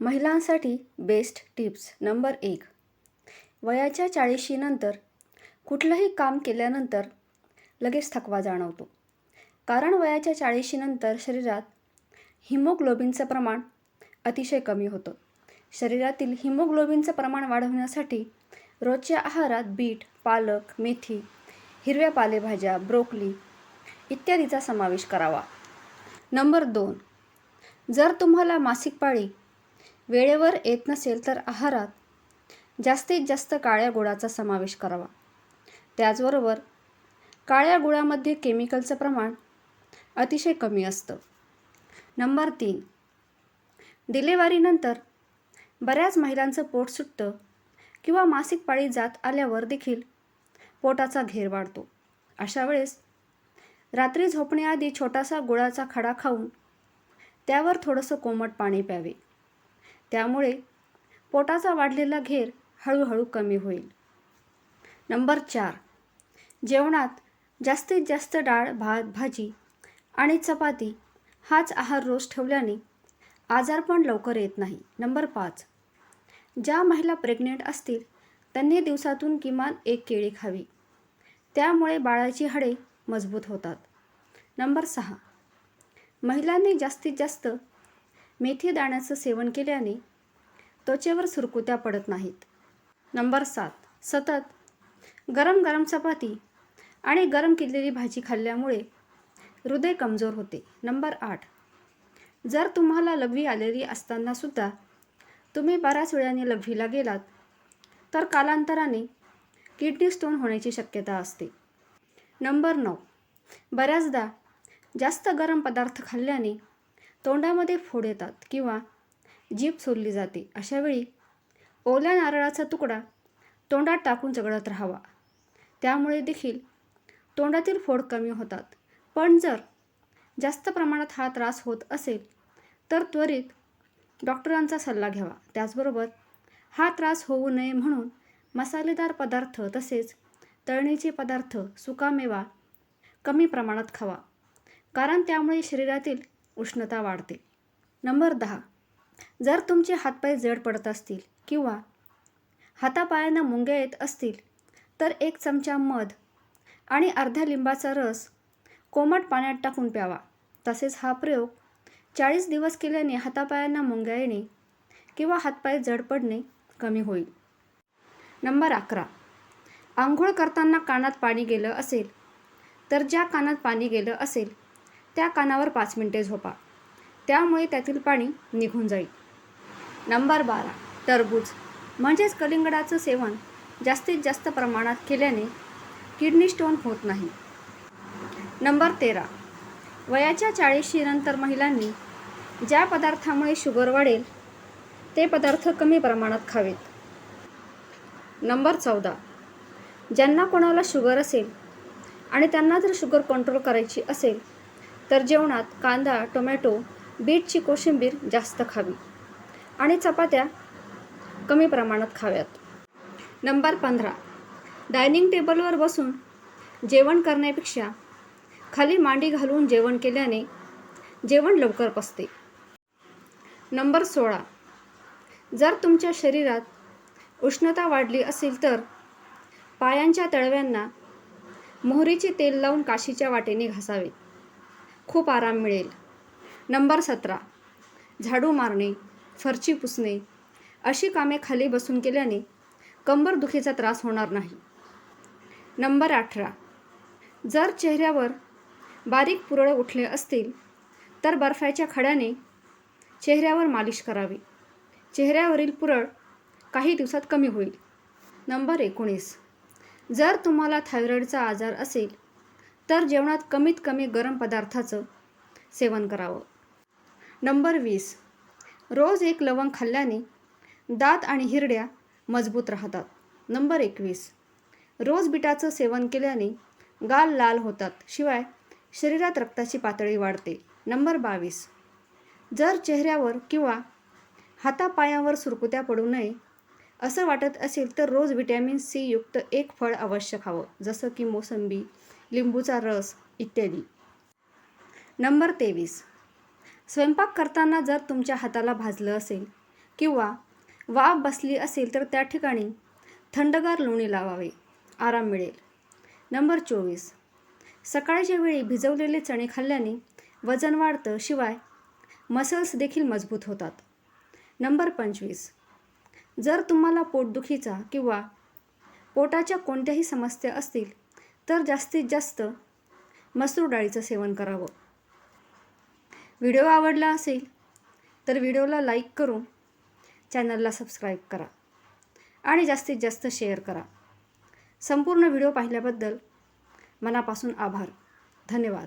महिलांसाठी best tips number एक. वयाच्या चाळीशीनंतर कुठलंही काम केल्यानंतर लगेच थकवा जाणवतो. कारण वयाच्या चाळीशीनंतर शरीरात हिमोग्लोबिनचं प्रमाण अतिशय कमी होतं. शरीरातील हिमोग्लोबिनचं प्रमाण वाढवण्यासाठी रोजच्या आहारात बीट पालक मेथी हिरव्या पालेभाज्या ब्रोकली इत्यादीचा समावेश करावा. नंबर दोन. जर तुम्हाला मासिक पाळी वेळेवर येत नसेल तर आहारात जास्तीत जास्त काळ्या गुळाचा समावेश करावा. त्याचबरोबर काळ्या गुळामध्ये केमिकलचं प्रमाण अतिशय कमी असतं. नंबर तीन डिलेवरीनंतर बऱ्याच महिलांचं पोट सुटतं किंवा मासिक पाळी जात आल्यावर देखील पोटाचा घेर वाढतो. अशा वेळेस रात्री झोपण्याआधी छोटासा गुळाचा खडा खाऊन त्यावर थोडंसं कोमट पाणी प्यावे. त्यामुळे पोटाचा वाढलेला घेर हळूहळू कमी होईल. नंबर चार. जेवणात जास्तीत जास्त डाळ भात भाजी आणि चपाती हाच आहार रोज ठेवल्याने आजार पण लवकर येत नाही. नंबर पाच. ज्या महिला प्रेग्नेंट असतील त्यांनी दिवसातून किमान एक केळी खावी. त्यामुळे बाळाची हाडे मजबूत होतात. नंबर सहा. महिलांनी जास्तीत जास्त मेथी दाण्याचं सेवन केल्याने त्वचेवर सुरकुत्या पडत नाहीत. नंबर सात सतत. गरम गरम चपाती आणि गरम केलेली भाजी खाल्ल्यामुळे हृदय कमजोर होते. नंबर आठ जर तुम्हाला लघवी आलेली असतानासुद्धा तुम्ही बऱ्याच वेळाने लघवीला गेलात तर कालांतराने किडनी स्टोन होण्याची शक्यता असते. नंबर नऊ बऱ्याचदा जास्त गरम पदार्थ खाल्ल्याने तोंडामध्ये फोड येतात किंवा जीभ सोलली जाते. अशावेळी ओल्या नारळाचा तुकडा तोंडात टाकून जगडत राहावा. त्यामुळे देखील तोंडातील फोड कमी होतात. पण जर जास्त प्रमाणात हा त्रास होत असेल तर त्वरित डॉक्टरांचा सल्ला घ्यावा. त्याचबरोबर हा त्रास होऊ नये म्हणून मसालेदार पदार्थ तसेच तळणीचे पदार्थ सुकामेवा कमी प्रमाणात खावा. कारण त्यामुळे शरीरातील उष्णता वाढते. नंबर दहा. जर तुमचे हातपाय जड पडत असतील किंवा हातापायांना मुंग्या येत असतील तर एक चमचा मध आणि अर्ध्या लिंबाचा रस कोमट पाण्यात टाकून प्यावा. तसेच हा प्रयोग चाळीस दिवस केल्याने हातापायांना मुंग्या येणे किंवा हातपाय जड पडणे कमी होईल. नंबर अकरा. आंघोळ करताना कानात पाणी गेलं असेल तर ज्या कानात पाणी गेलं असेल त्या कानावर पाच मिनटे झोपा. त्यामुळे त्यातील पाणी निघून जाईल. नंबर बारा. टरबूज. म्हणजेच कलिंगडाचं सेवन जास्तीत जास्त प्रमाणात केल्याने किडनी स्टोन होत नाही. नंबर तेरा. वयाच्या चाळीशीनंतर महिलांनी ज्या पदार्थामुळे शुगर वाढेल ते पदार्थ कमी प्रमाणात खावेत. नंबर चौदा. ज्यांना कोणाला शुगर असेल आणि त्यांना जर शुगर कंट्रोल करायची असेल तर जेवणात कांदा टोमॅटो बीटची कोशिंबीर जास्त खावी. आणि चपात्या कमी प्रमाणात खाव्यात. नंबर पंधरा. डायनिंग टेबलवर बसून जेवण करण्यापेक्षा खाली मांडी घालून जेवण केल्याने जेवण लवकर पसते नंबर सोळा. जर तुमच्या शरीरात उष्णता वाढली असेल तर पायांच्या तळव्यांना मोहरीचे तेल लावून काशीच्या वाटेने घासावे. खूप आराम मिळेल. नंबर सतरा. झाडू मारणे फरची पुसणे अशी कामे खाली बसून केल्याने कंबरदुखीचा त्रास होणार नाही. नंबर अठरा. जर चेहऱ्यावर बारीक पुरळ उठले असतील तर बर्फाच्या खड्याने चेहऱ्यावर मालिश करावी. चेहऱ्यावरील पुरळ काही दिवसात कमी होईल. नंबर एकोणीस. जर तुम्हाला थायरॉईडचा आजार असेल तर जेवणात कमीत कमी गरम पदार्थाचं सेवन करावं. नंबर वीस. रोज एक लवंग खाल्ल्याने दात आणि हिरड्या मजबूत राहतात. नंबर एकवीस. रोज बिटाचं सेवन केल्याने गाल लाल होतात शिवाय शरीरात रक्ताची पातळी वाढते. नंबर बावीस. जर चेहऱ्यावर किंवा हातापायावर सुरकुत्या पडू नये असं वाटत असेल तर रोज व्हिटॅमिन सी युक्त एक फळ अवश्य खावं जसं की मोसंबी लिंबूचा रस इत्यादी. नंबर तेवीस. स्वयंपाक करताना जर तुमच्या हाताला भाजलं असेल किंवा वाफ बसली असेल तर त्या ठिकाणी थंडगार लोणी लावावे. आराम मिळेल. नंबर चोवीस. सकाळच्या वेळी भिजवलेले चणे खाल्ल्याने वजन वाढतं शिवाय मसल्स देखील मजबूत होतात. नंबर पंचवीस. जर तुम्हाला पोटदुखीचा किंवा पोटाच्या कोणत्याही समस्या असतील तर जास्तीत जास्त मसूर डाळीचं सेवन करावं. व्हिडिओ आवडला असेल तर व्हिडिओला लाईक करून चॅनलला सबस्क्राईब करा आणि जास्तीत जास्त शेअर करा. संपूर्ण व्हिडिओ पाहिल्याबद्दल मनापासून आभार. धन्यवाद.